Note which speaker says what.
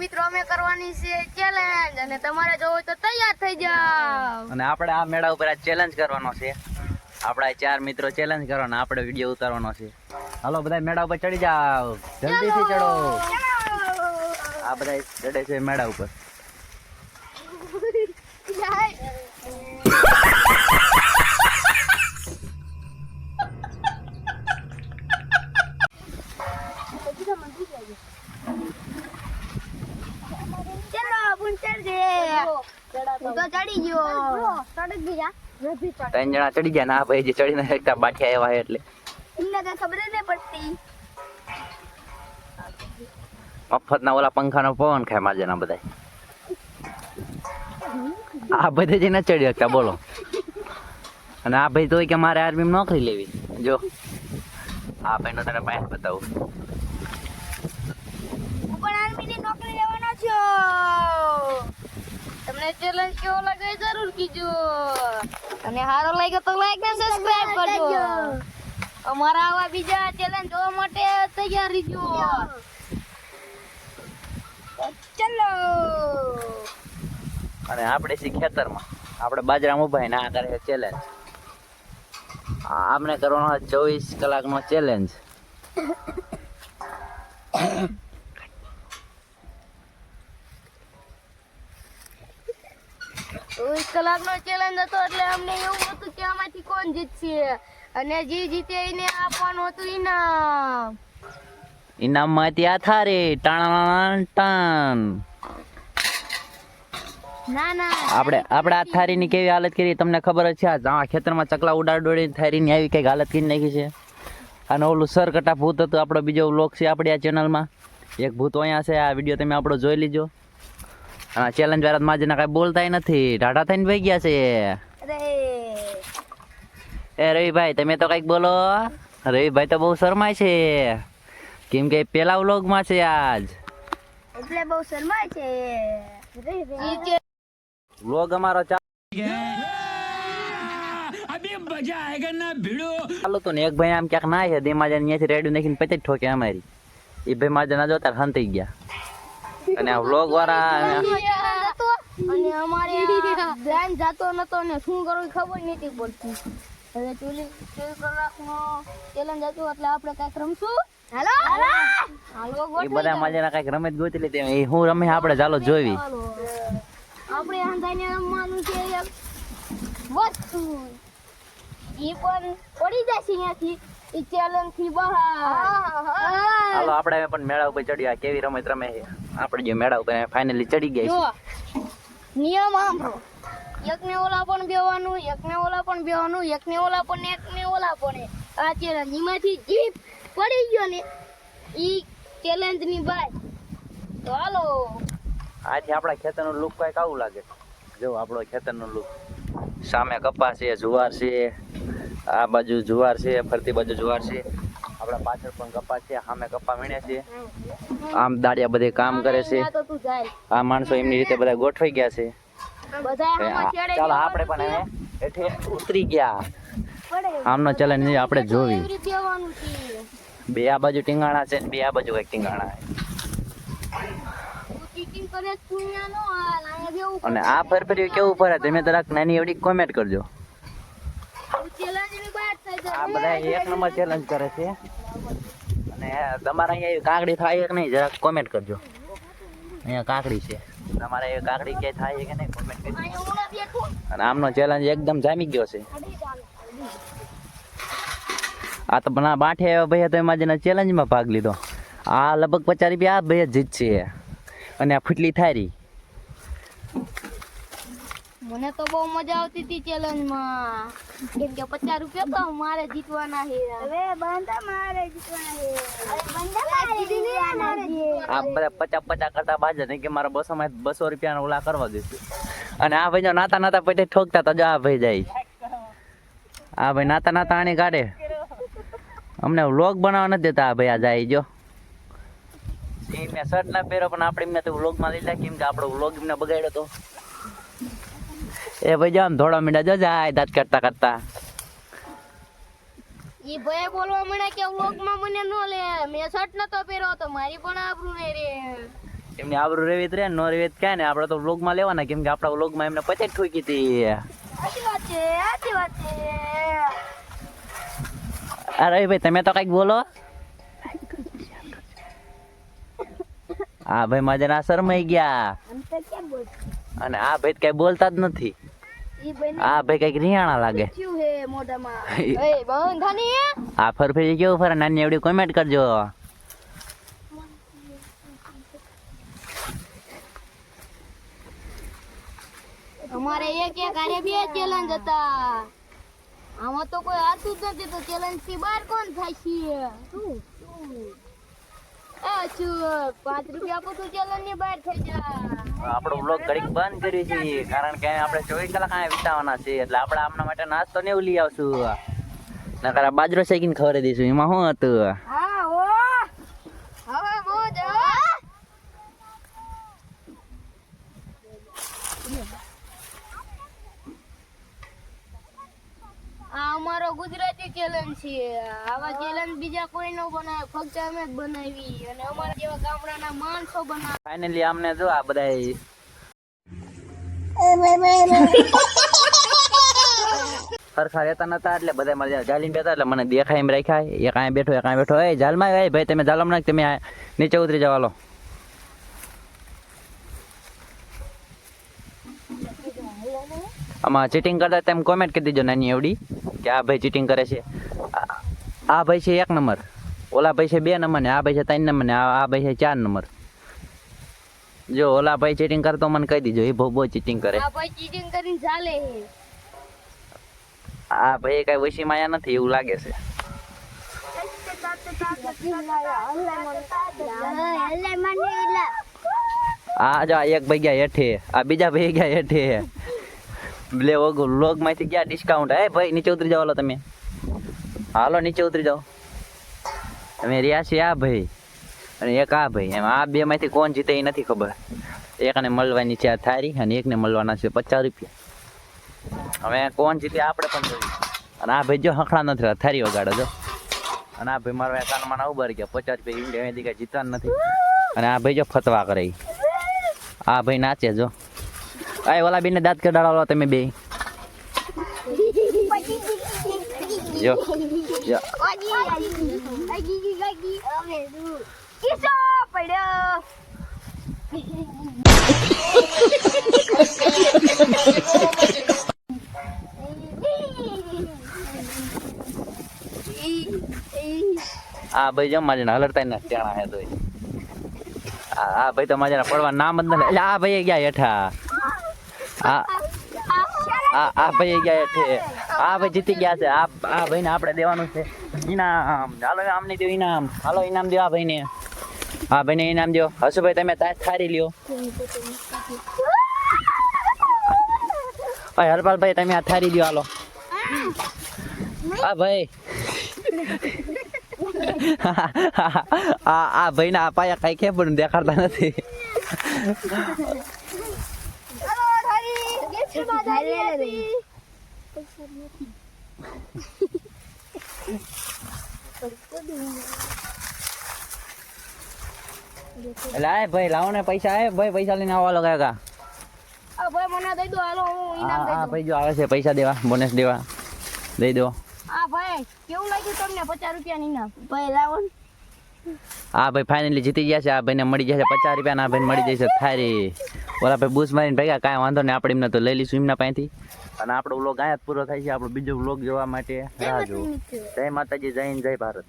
Speaker 1: મિત્રો અમે કરવાની છે ચેલેન્જ અને તમારે જો હોય તો તૈયાર થઈ જાઓ.
Speaker 2: અને આપણે આ મેળા ઉપર આ ચેલેન્જ કરવાનો છે. આપણા ચાર મિત્રો ચેલેન્જ કરવાનો આપણે વીડિયો ઉતારવાનો છે. હાલો બધા મેળા ઉપર ચડી જાઓ. જલ્દીથી ચડો. આ બધા ચડે છે મેળા ઉપર
Speaker 1: ચલો પુંચર દે હું તો ચડી ગયો ચડી ગયા.
Speaker 2: ત્રણ જણા ચડી ગયા ના ભાઈ જે ચડીને એકતા બાઠિયા એવા એટલે.
Speaker 1: એમને કઈ ખબર જ નહીં પડતી.
Speaker 2: મફતના ઓલા પંખાનો પવન ખાય માજેના બધા આ બધે જે ના ચડી શકતા બોલો. અને આ ભાઈ તો કે મારે આર્મી નોકરી લેવી. જો. આ ભાઈ નો તને પાસ બતાવું
Speaker 1: હું પણ આર્મીની નોકરી લેવાનો છું તમને ચેલેન્જ કેવો લાગે જરૂર કીજો. અને સારો લાગ્યો તો લાઈક ને સબસ્ક્રાઇબ કરજો. અમારા આવા બીજા ચેલેન્જ જોવા માટે તૈયાર રહેજો. ચલો.
Speaker 2: અને આપણે સી ખેતરમાં. આપણે બાજરામાં ઊભા ને કરે ચેલેન્જ આપણે કરવાનો ચોવીસ કલાકનો ચેલેન્જ
Speaker 1: ચોવીસ કલાકનો ચેલેન્જ હતો એટલે અમને એવું હતું કે આમાંથી કોણ જીતશે? અને જે જીતે એને આપવાનું હતું ઇનામ
Speaker 2: ઇનામમાં ત્યાં થારે ટાણ. ટાણ
Speaker 1: ના ના.
Speaker 2: આપણે આપણે આ થારીની કેવી હાલત કરી? તમને ખબર જ છે આ આ ખેતરમાં ચકલા ઉડાડ થારી થારીની આવી કઈ હાલત કરી નાખી છે. અને ઓલું સરકટા ભૂત હતું આપણો બીજો વ્લોગ છે આપણી આ ચેનલમાં એક ભૂત અહીંયા છે આ વીડિયો તમે આપણો જોઈ લીજો. આ ચેલેન્જ વાળા માજના કઈ બોલતાય નથી. ઢાઢા થઈને ભાઈ ગયા છે. એ રવિભાઈ તમે તો કંઈક બોલો. રવિભાઈ તો બહુ શરમાય છે. કેમ કે પેલા વ્લોગમાં છે આજ.
Speaker 1: એટલે બહુ શરમાય છે.
Speaker 2: વ્લોગ અમારો ચાલુ તો ને એક ભાઈ આમ ક્યાંક ના છે તે માજે અહીંયાથી રેડિયો નાખીને પછી જ ઠોકે અમારી. એ ભાઈ માજે ના જોતા હંતાઈ ગયા. અને આ વ્લોગ વાળા
Speaker 1: અને અમારે ધ્યાન જતો નતો ને શું કરવું ખબર નથી પડતી. હવે ચોલી ચોવીસ કલાકનો ચેલેન્જ હતું એટલે આપણે કાંઈક રમશું. હાલો? હાલો?
Speaker 2: એ બધા માજે ના કંઈક રમત ગોતી લીધી એ હું રમે આપણે ચાલો જોવી.
Speaker 1: આપણે હંધાઈને રમવાનું છે એક વસ્તુ. એ પણ પડી જશે અહીંયાથી. ઈ ચેલેન્જથી બહાર.
Speaker 2: હાલો આપણે પણ મેળા ઉપર ચડ્યા કેવી રમત રમે છે? આપણે જે મેળા ઉપર ફાઇનલી ચડી ગયા
Speaker 1: જો નિયમ આમ એક ને ઓલા પણ બેવાનું એક ને ઓલા પણ બેવાનું એક ને ઓલા પણ એક ને ઓલા પણ આ ચેલેન્જ એમાંથી જીપ પડી ગયો ને ઈ ચેલેન્જની બાય તો હાલો.
Speaker 2: આથી આપણા ખેતરનો લુક કંઈક આવું લાગે. જો આપણો ખેતરનો લુક સામે કપાસ છે જુવાર છે. આ બાજુ જુવાર છે ફરતી બાજુ જુવાર છે. આપણા પાછળ પણ કપા છે સામે કપા વીણે છે. આમ દાડિયા બધે કામ કરે છે.
Speaker 1: આ
Speaker 2: માણસો એમની રીતે બધા ગોઠવાઈ ગયા છે. ચાલો આપણે પણ. હવે હેઠે ઉતરી ગયા. આમનો ચેલેન્જ આપણે જોવી. બે આ બાજુ ટીંગાણા છે બે આ બાજુ કંઈક ટીંગાણા અને આ ફરફરી કેવું ફરે તમે જરાક નાની એવડી કોમેન્ટ કરજો
Speaker 1: તું challenge ની બહાર થઈ જા.
Speaker 2: આ બધા એક નંબર ચેલેન્જ કરે છે. અને તમારા અહીંયા કાકડી થાય કે નહીં, જરાક કોમેન્ટ કરજો. અહીંયા કાકડી છે. તમારે કાકડી ક્યાંય થાય કે નહીં કોમેન્ટ કરજો. અને આમનો ચેલેન્જ એકદમ જામી ગયો છે. આ તો પણ બાઠે ભાઈ તો એમાં જેને ચેલેન્જમાં ભાગ લીધો. આ લગભગ પચાસ રૂપિયા આ ભાઈ જ જીતશે અને આ ફૂટલી થારી
Speaker 1: મને તો બહુ મજા આવતી હતી ચેલેન્જમાં. કેમ કે પચાસ રૂપિયા તો મારે જીતવાના છે હવે બંધા મારે જીતવાના છે. બંધા મારે જીતવાના છે.
Speaker 2: આ બધા પચાસ પચાસ કરતા બાજે નહીં કે મારા બસો માં બસો રૂપિયાના ઓલા કરવા દેશે. અને આ ભાઈ જો નાતા નાતા પેટે ઠોકતા તો જો આ ભાઈ જાય. આ ભાઈ નાતા નાતા આણી કાઢે અમને વ્લોગ બનાવવા નથી દેતા આ ભાઈ આ જાય જો. મેં શર્ટ ના પહેરો પણ આપણે એમને તો વ્લોગમાં લીધા કેમ કે આપણો વ્લોગ એમને બગાડ્યો તો. એ ભાઈ જામ થોડા મિનિટ જો જાય દાંત કરતા કરતા
Speaker 1: ઈ ભાઈ બોલવા મળ્યા કે વ્લોગમાં મને નો લે. મેં શર્ટ નતો પહેર્યો તો મારી પણ આબરૂ નહીં રે
Speaker 2: એમની આબરૂ રેવી રે નો રેવી ક્યાં ને આપણે તો વ્લોગમાં લેવાના કેમ કે આપણા વ્લોગમાં એમને પચે ઠોકી હતી.
Speaker 1: સાચી વાત છે સાચી વાત છે.
Speaker 2: અરે ભાઈ તમે તો કંઈક બોલો. હા ભાઈ મારે ના શરમાઈ ગયા. અને આ ભાઈ કઈ બોલતા જ નથી. આ ભાઈ કંઈક રિયાણા લાગે. આ ફરફરી કેવું ફરે? નાની એવડી કોમેન્ટ કરજો.
Speaker 1: અમારે એક એક આરે બે ચેલેન્જ હતા. આમાં તો કોઈ આતું જ નથી તો ચેલેન્જથી બહાર કોણ થાય છે?
Speaker 2: આપણો બ્લોગ ઘડીક બંધ કર્યું છે કારણ કે આપણે ચોવીસ કલાક અહીંયા વિતાવાના છે એટલે આપણે આપણા માટે નાસ્તો ને એવું લઈ આવશું. નકર બાજરો શેકીને ખવડાવી દઈશું એમાં શું હતું
Speaker 1: હા ઓ હવે મોજ હો. આ અમારો ગુજરાતી ચેલેન્જ છે. આવા ચેલેન્જ બીજા કોઈ નો બનાવે. ફક્ત અમે જ બનાવી અને અમારા જેવા ગામડાના માણસો બનાવે.
Speaker 2: ફાઇનલી અમને જો આ બધા સરખા રહેતા નતા એટલે બધા મારે જાલીને બેઠા એટલે મને દેખાય એમ રાખ્યા. એ કાંઈ બેઠો એ કાંઈ બેઠો. એ જાલમાં ભાઈ, તમે જાલમાં નાખ, તમે નીચે ઉતરી જવા હાલો. આમાં ચીટિંગ કરતા તેમ કોમેન્ટ કરી દીજો નાની એવડી કે આ ભાઈ ચીટિંગ કરે છે. આ- ભાઈ છે એક નંબર. ઓલા ભાઈ છે બે નંબર ને આ ભાઈ છે ત્રણ નંબર ને આ ભાઈ છે ચાર નંબર. જો ઓલા ભાઈ ચીટિંગ કરતો મને કહી દીજો એ બહુ બહુ ચીટિંગ કરે.
Speaker 1: આ ભાઈ ચીટિંગ કરીને ચાલે છે.
Speaker 2: આ ભાઈ કઈ વસી માયા નથી એવું લાગે છે. આ જો એક ભાઈ ગયા હેઠે આ બીજા ભાઈ ગયા હેઠે લે ઓગો લોગમાંથી ગયા ડિસ્કાઉન્ટ હે ભાઈ નીચે ઉતરી જાઓ તમે. હાલો નીચે ઉતરી જાઓ. તમે રહ્યા છે આ ભાઈ. અને એક આ ભાઈ. એમ આ બે માંથી કોણ જીતે એ નથી ખબર. એકને મળવાની છે આ થારી અને એકને મળવાના છે પચાસ રૂપિયા. હવે કોણ જીતે આપણે પણ જોઈએ. અને આ ભાઈ જો હખડા નથી રહ્યા, થારી વગાડો જો. અને આ ભાઈ મારા કાનમાં ઊભા ગયા પચાસ રૂપિયા ઇન્ડિયા કઈ જીતવાનું નથી. અને આ ભાઈ જો ફતવા કરે આ ભાઈ નાચે જો. આ ઓલા બેને દાંત કઢાડો તમે બે જો જો
Speaker 1: પડ્યો
Speaker 2: આ ભાઈ જમ મારે હલરતા ને ટેણા હે તો આ ભાઈ તો મારે પડવા નામ જ નથી આ ભાઈ ગયા હેઠા આ આ આ ભાઈ ગયા છે. આ ભાઈ જીતી ગયા છે. આ આ ભાઈને આપણે દેવાનું છે. ઇનામ હાલો આમને દો ઇનામ હાલો ઇનામ દો આ ભાઈને. આ ભાઈને ઇનામ દો હસુભાઈ તમે તાજ થારી લ્યો. ભાઈ હરપાલભાઈ, તમે આ થારી દો હાલો. આ ભાઈ. આ આ ભાઈ ના પાયા કઈ કે પણ દેખાડતા નથી. આ ભાઈ લાવો ને પૈસા આવે ભાઈ પૈસા લઈને આવવા લો કાકા.
Speaker 1: આ ભાઈ મને દઈ દો હાલો હું ઇનામ દઈ દઉં.
Speaker 2: ભાઈ જો આવે છે પૈસા દેવા બોનસ દેવા. દઈ દો.
Speaker 1: આ ભાઈ કેવું લાગ્યું તમને પચાસ રૂપિયા ઇનામ ભાઈ લાવો ને.
Speaker 2: આ ભાઈ ફાઇનલી જીતી ગયા છે. આ ભાઈને મળી ગયા છે પચાસ રૂપિયા આ ભાઈને મળી જશે થારી ઓલા ભાઈ બૂસ મારીને ભેગા કાંઈ વાંધો નહીં આપણે એમને તો લઈ લઈશું એમના પાસેથી. અને આપણો વ્લોગ અહીંયા જ પૂરો થાય છે. આપણો બીજો વ્લોગ જોવા માટે. રાહ જુઓ. જય માતાજી જય હિન્દ જય ભારત.